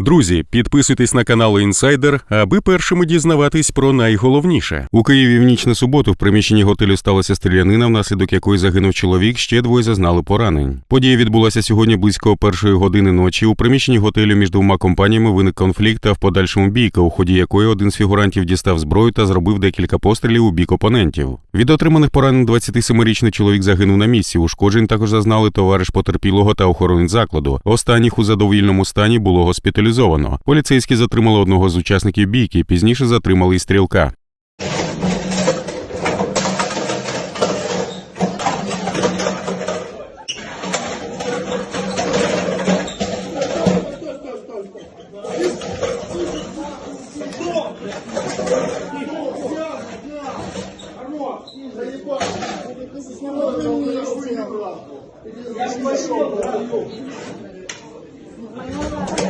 Друзі, підписуйтесь на канал Інсайдер, аби першими дізнаватись про найголовніше. У Києві в ніч на суботу в приміщенні готелю сталася стрілянина, внаслідок якої загинув чоловік. Ще двоє зазнали поранень. Подія відбулася сьогодні близько першої години ночі. У приміщенні готелю між двома компаніями виник конфлікт, а в подальшому бійка, у ході якої один з фігурантів дістав зброю та зробив декілька пострілів у бік опонентів. Від отриманих поранень 27-річний чоловік загинув на місці. Ушкоджень також зазнали товариш потерпілого та охоронець закладу. Останніх у задовільному стані було госпіталізовано. Поліцейські затримали одного з учасників бійки. Пізніше затримали й стрілка. Вот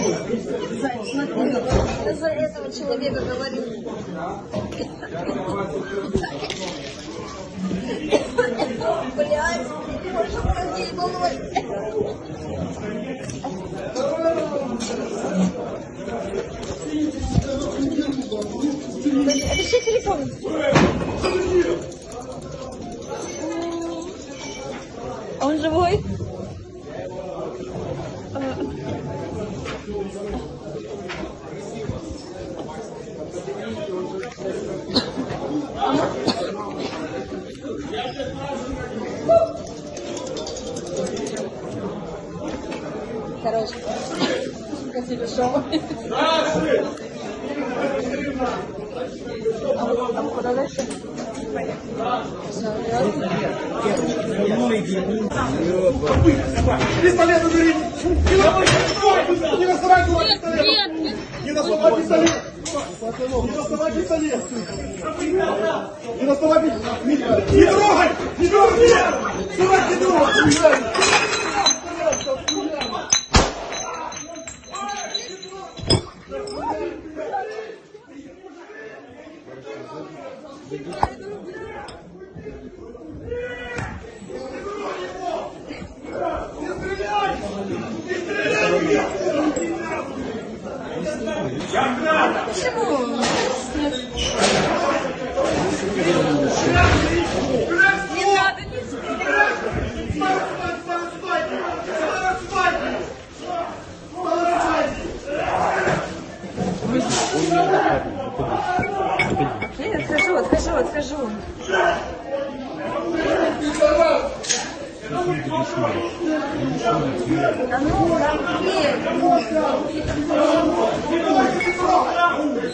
человека говорю. Блядь, боже мой, головой. Что телефон? Он живой? Короче, тебе шоу? А? Пистолет убери! Не доставай! Не! Не доставай пистолет! Не доставай! Не трогай! Не трогай! Не надо, не Я отхожу, отхожу, отхожу. Да